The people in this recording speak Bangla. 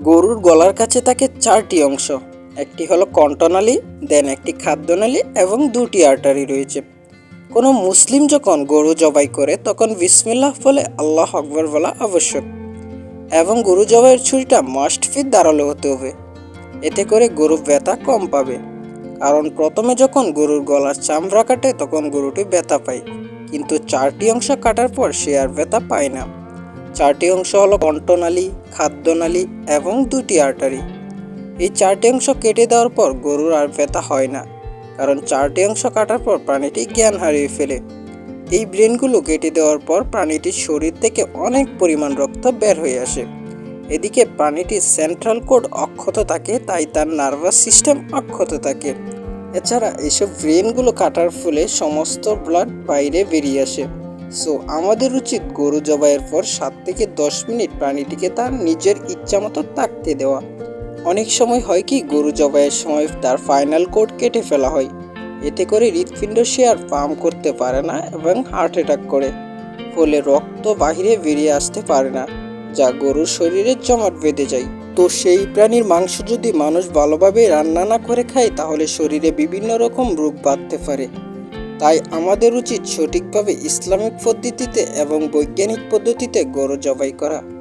গরুর গলার কাছে থাকে চারটি অংশ। একটি হলো কণ্ঠনালী দেন একটি খাদ্যনালী এবং দুটি আর্টারি রয়েছে। কোনো মুসলিম যখন গরু জবাই করে, তখন বিসমিল্লাহ বলে আল্লাহ আকবর বলা আবশ্যক। এবং গরু জবাইয়ের ছুরিটা মাস্ট ফিট দাঁড়াল হতে হবে। এতে করে গরু ব্যথা কম পাবে। কারণ প্রথমে যখন গরুর গলার চামড়া কাটে, তখন গরুটি ব্যথা পায়। কিন্তু চারটি অংশ কাটার পর সে আর ব্যথা পায় না। চারটি অংশ হলো কণ্ঠনালী, খাদ্যনালী এবং দুটি আর্টারি। এই চারটি অংশ কেটে দেওয়ার পর গরুর আর ব্যথা হয় না, কারণ চারটি অংশ কাটার পর প্রাণীটি জ্ঞান হারিয়ে ফেলে। এই ব্রেনগুলো কেটে দেওয়ার পর প্রাণীটির শরীর থেকে অনেক পরিমাণ রক্ত বের হয়ে আসে। এদিকে প্রাণীটির সেন্ট্রাল কোড অক্ষত থাকে, তাই তার নার্ভাস সিস্টেম অক্ষত থাকে। এছাড়া এসব ব্রেনগুলো কাটার ফলে সমস্ত ব্লাড বাইরে বেরিয়ে আসে। সো আমাদের উচিত গরু জবাইয়ের পর সাত থেকে দশ মিনিট প্রাণীটিকে তার নিজের ইচ্ছা মতো থাকতে দেওয়া। অনেক সময় হয় কি, গরু জবাইয়ের সময় তার ফাইনাল কোড কেটে ফেলা হয়। এতে করে হৃৎপিণ্ড সে আর পাম্প করতে পারে না এবং হার্ট অ্যাটাক করে। ফলে রক্ত বাহিরে বেরিয়ে আসতে পারে না, যা গরুর শরীরে জমাট বেঁধে যায়। তো সেই প্রাণীর মাংস যদি মানুষ ভালোভাবে রান্না না করে খায়, তাহলে শরীরে বিভিন্ন রকম রোগ বাঁধতে পারে। তাই আমাদের উচিত সঠিকভাবে ইসলামিক পদ্ধতিতে এবং বৈজ্ঞানিক পদ্ধতিতে গরু জবাই করা।